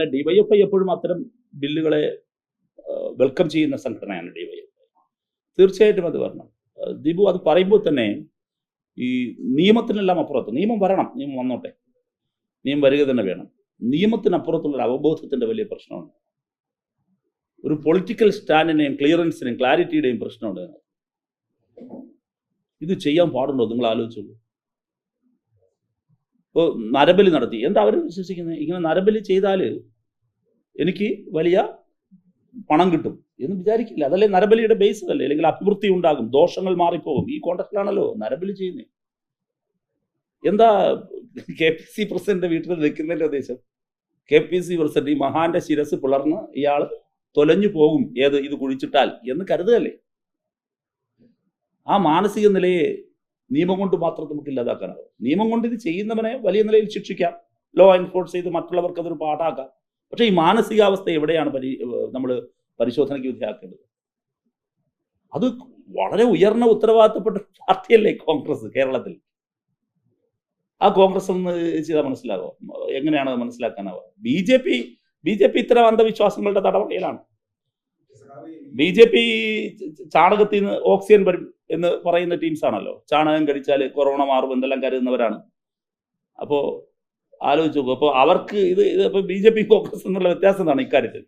അല്ല ഡിവൈഎഫ്ഐ എപ്പോഴും അത്തരം ബില്ലുകളെ വെൽക്കം ചെയ്യുന്ന സംഘടനയാണ് ഡിവൈഎഫ്ഐ തീർച്ചയായിട്ടും അത് വരണം. ദീപു അത് പറയുമ്പോൾ തന്നെ ഈ നിയമത്തിനെല്ലാം അപ്പുറത്ത് നിയമം വരണം നിയമം വന്നോട്ടെ. നിയമം വരിക തന്നെ വേണം. നിയമത്തിനപ്പുറത്തുള്ള അവബോധത്തിന്റെ വലിയ പ്രശ്നമുണ്ട്. ഒരു പൊളിറ്റിക്കൽ സ്റ്റാൻഡിനെയും ക്ലിയറൻസിനെയും ക്ലാരിറ്റിയുടെയും പ്രശ്നമുണ്ട്. ഇത് ചെയ്യാൻ പാടുണ്ടോ? നിങ്ങൾ ആലോചിച്ചോളൂ. ഇപ്പോൾ നരബലി നടത്തി. എന്താ അവർ വിശ്വസിക്കുന്നത്? ഇങ്ങനെ നരബലി ചെയ്താൽ എനിക്ക് വലിയ പണം കിട്ടും എന്ന് വിചാരിക്കില്ല. അതല്ലേ നരബലിയുടെ ബേസ് അല്ലേ? അല്ലെങ്കിൽ അഭിവൃദ്ധി ഉണ്ടാകും. ദോഷങ്ങൾ മാറിപ്പോകും. ഈ കോണ്ടക്റ്റിലാണല്ലോ നരബലി ചെയ്യുന്നത് എന്താ കെ പി സി പ്രസിഡന്റ് വീട്ടിൽ നിൽക്കുന്നതിന്റെ ഉദ്ദേശം? കെ പി സി പ്രസിഡന്റ് ഈ മഹാന്റെ ശിരസ് പിളർന്ന് ഇയാൾ തൊലഞ്ഞു പോകും. ഏത്? ഇത് കുഴിച്ചിട്ടാൽ എന്ന് കരുതുകയല്ലേ? ആ മാനസിക നിലയെ നിയമം കൊണ്ട് മാത്രം നമുക്ക് ഇല്ലാതാക്കാനാവും നിയമം കൊണ്ട് ഇത് ചെയ്യുന്നവനെ വലിയ നിലയിൽ ശിക്ഷിക്കാം. ലോ എൻഫോഴ്സ് ചെയ്ത് മറ്റുള്ളവർക്ക് അതൊരു പാഠാക്കാം. പക്ഷേ ഈ മാനസികാവസ്ഥ എവിടെയാണ് പരി നമ്മൾ പരിശോധനയ്ക്ക് വിധേയാക്കേണ്ടത് അത് വളരെ ഉയർന്ന ഉത്തരവാദിത്തപ്പെട്ട പാർട്ടിയല്ലേ കോൺഗ്രസ് കേരളത്തിൽ? ആ കോൺഗ്രസ് ഒന്ന് ചെയ്താൽ മനസ്സിലാവോ? എങ്ങനെയാണ് അത് മനസ്സിലാക്കാനാവുക? B J P B J P ഇത്തരം അന്ധവിശ്വാസങ്ങളുടെ തടവറയിലാണ്. ബി ജെ പി ചാണകത്തിൽ നിന്ന് ഓക്സിജൻ വരും എന്ന് പറയുന്ന ടീംസ് ആണല്ലോ ചാണകം കഴിച്ചാൽ കൊറോണ മാറും എന്തെല്ലാം കരുതുന്നവരാണ്. അപ്പോൾ ആലോചിച്ച് നോക്കും. അപ്പോൾ അവർക്ക് ഇത് ഇത് ഇപ്പോൾ ബി ജെ പി കോൺഗ്രസ് എന്നുള്ള വ്യത്യാസം എന്താണ് ഇക്കാര്യത്തിൽ?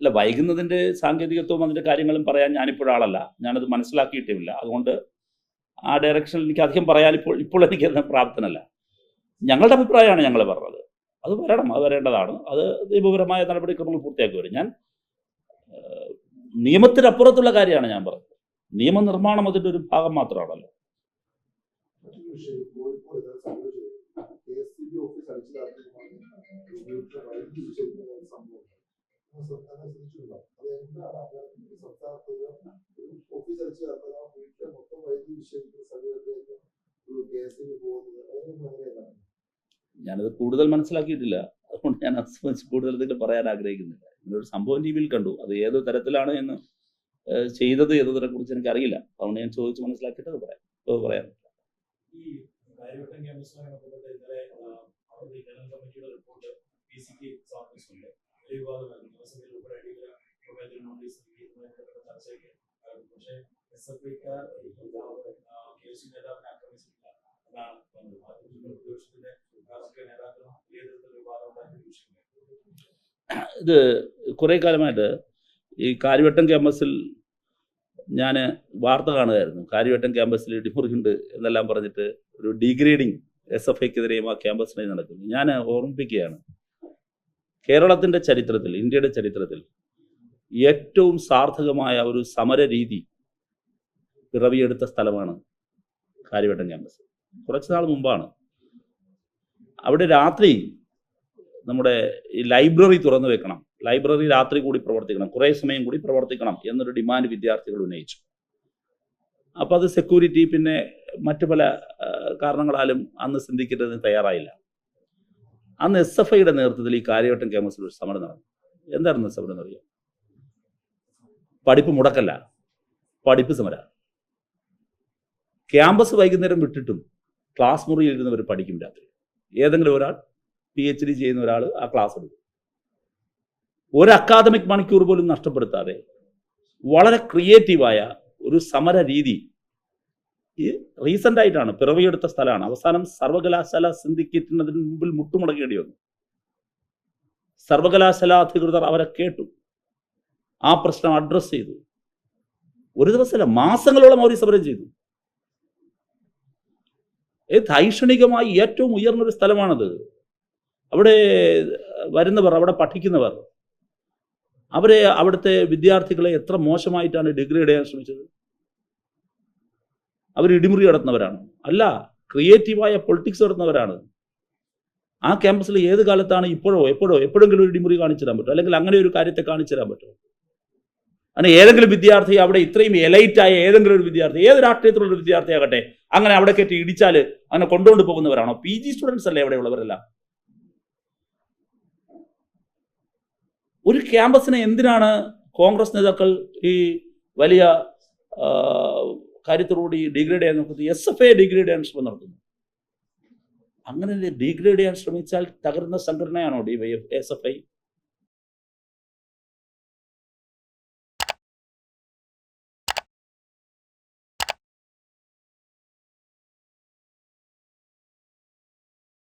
അല്ല വൈകുന്നതിന്റെ സാങ്കേതികത്വവും അതിന്റെ കാര്യങ്ങളും പറയാൻ ഞാനിപ്പോഴാളല്ല. ഞാനത് മനസ്സിലാക്കിയിട്ടുമില്ല. അതുകൊണ്ട് ആ ഡയറക്ഷനിൽ എനിക്ക് അധികം പറയാൻ ഇപ്പോൾ ഇപ്പോൾ എനിക്ക് പ്രാപ്തനല്ല. ഞങ്ങളുടെ അഭിപ്രായമാണ് ഞങ്ങൾ പറഞ്ഞത്. അത് വരണം അത് വരേണ്ടതാണ്. അത് നിയമപരമായ നടപടിക്രമങ്ങൾ പൂർത്തിയാക്കി വരും. ഞാൻ നിയമത്തിനപ്പുറത്തുള്ള കാര്യമാണ് ഞാൻ പറഞ്ഞത് നിയമനിർമ്മാണം അതിന്റെ ഒരു ഭാഗം മാത്രമാണല്ലോ. ഞാനത് കൂടുതൽ മനസ്സിലാക്കിയിട്ടില്ല. അതുകൊണ്ട് ഞാൻ കൂടുതൽ എന്തെങ്കിലും പറയാൻ ആഗ്രഹിക്കുന്നില്ല. ഇങ്ങനൊരു സംഭവം ടി വിയിൽ കണ്ടു. അത് ഏത് തരത്തിലാണ് എന്ന് ചെയ്തത് എന്നതിനെ കുറിച്ച് എനിക്ക് അറിയില്ല അതുകൊണ്ട് ഞാൻ ചോദിച്ച് മനസ്സിലാക്കിയിട്ട് അത് പറയാം. അത് പറയാം. പക്ഷേ ഇത് കുറേ കാലമായിട്ട് ഈ കാര്യവട്ടം ക്യാമ്പസിൽ ഞാൻ വാർത്ത കാണുമായിരുന്നു കാര്യവട്ടം ക്യാമ്പസിൽ ഇടിമുറിയുണ്ട് എന്നെല്ലാം പറഞ്ഞിട്ട് ഒരു ഡീഗ്രേഡിങ് എസ് എഫ് ഐക്കെതിരെയും ആ ക്യാമ്പസിനെ നടക്കുന്നു. ഞാൻ ഓർമ്മിപ്പിക്കുകയാണ്. കേരളത്തിന്റെ ചരിത്രത്തിൽ ഇന്ത്യയുടെ ചരിത്രത്തിൽ ഏറ്റവും സാർത്ഥകമായ ഒരു സമര രീതി പിറവിയെടുത്ത സ്ഥലമാണ് കാര്യവട്ടം ക്യാമ്പസ്. കുറച്ച് നാൾ മുമ്പാണ്. അവിടെ രാത്രി നമ്മുടെ ലൈബ്രറി തുറന്നു വെക്കണം. ലൈബ്രറി രാത്രി കൂടി പ്രവർത്തിക്കണം. കുറേ സമയം കൂടി പ്രവർത്തിക്കണം എന്നൊരു ഡിമാൻഡ് വിദ്യാർത്ഥികൾ ഉന്നയിച്ചു. അപ്പോൾ അത് സെക്യൂരിറ്റി പിന്നെ മറ്റു പല കാരണങ്ങളാലും അന്ന് സിന്ധിക്കുന്നതിന് തയ്യാറായില്ല. അന്ന് എസ് എഫ് ഐയുടെ നേതൃത്വത്തിൽ ഈ കാര്യവട്ടം ക്യാമ്പസിൽ ഒരു സമരം നടന്നു. എന്തായിരുന്നു സമരം എന്നറിയാം പഠിപ്പ് മുടക്കല്ല. പഠിപ്പ് സമര. ക്യാമ്പസ് വൈകുന്നേരം വിട്ടിട്ടും ക്ലാസ് മുറിയിൽ ഇരുന്നവർ പഠിക്കും രാത്രി. ഏതെങ്കിലും ഒരാൾ പി എച്ച് ഡി ചെയ്യുന്ന ഒരാൾ ആ ക്ലാസ് എടുക്കും. ഒരു അക്കാദമിക് മണിക്കൂർ പോലും നഷ്ടപ്പെടുത്താതെ വളരെ ക്രിയേറ്റീവായ ഒരു സമര രീതി ഈ റീസെന്റ് ആയിട്ടാണ് പിറവിയെടുത്ത സ്ഥലമാണ്. അവസാനം സർവകലാശാല സിന്ധിക്കേറ്റിനതിന് മുമ്പിൽ മുട്ടുമുടക്കേണ്ടി വന്നു. സർവകലാശാല അധികൃതർ അവരെ കേട്ടു. ആ പ്രശ്നം അഡ്രസ്സ് ചെയ്തു. ഒരു ദിവസമല്ല മാസങ്ങളോളം അവർ സമരം ചെയ്തു. ഏത് ധൈഷണികമായി ഏറ്റവും ഉയർന്നൊരു സ്ഥലമാണത്. അവിടെ വരുന്നവർ അവിടെ പഠിക്കുന്നവർ അവരെ അവിടുത്തെ വിദ്യാർത്ഥികളെ എത്ര മോശമായിട്ടാണ് ഡിഗ്രി ചെയ്യാൻ ശ്രമിച്ചത്? അവർ ഇടിമുറി നടത്തുന്നവരാണ്. അല്ല ക്രിയേറ്റീവായ പൊളിറ്റിക്സ് നടത്തുന്നവരാണ്. ആ ക്യാമ്പസിൽ ഏത് കാലത്താണ് ഇപ്പോഴോ എപ്പോഴോ എപ്പോഴെങ്കിലും ഒരു ഇടിമുറി കാണിച്ചു തരാൻ പറ്റും അല്ലെങ്കിൽ അങ്ങനെ ഒരു കാര്യത്തെ കാണിച്ചു തരാൻ പറ്റുമോ? അങ്ങനെ ഏതെങ്കിലും വിദ്യാർത്ഥി അവിടെ ഇത്രയും എലൈറ്റായ ഏതെങ്കിലും ഒരു വിദ്യാർത്ഥി ഏത് രാഷ്ട്രീയത്തിലുള്ള വിദ്യാർത്ഥിയാകട്ടെ അങ്ങനെ അവിടെ കയറ്റി ഇടിച്ചാൽ അങ്ങനെ കൊണ്ടുകൊണ്ട് പോകുന്നവരാണോ? പി ജി സ്റ്റുഡൻസ് അല്ലേ അവിടെയുള്ളവരെല്ലാം. ഒരു ക്യാമ്പസിനെ എന്തിനാണ് കോൺഗ്രസ് നേതാക്കൾ ഈ വലിയ കാര്യത്തോടുകൂടി ഡിഗ്രേഡ് ചെയ്യാൻ നോക്കുന്നത്? എസ് എഫ് ഐ ഡിഗ്രേഡ് ചെയ്യാൻ ശ്രമം നടത്തുന്നു. അങ്ങനെ ഡിഗ്രേഡ് ചെയ്യാൻ ശ്രമിച്ചാൽ തകരുന്ന സംഘടനയാണോ D Y S F I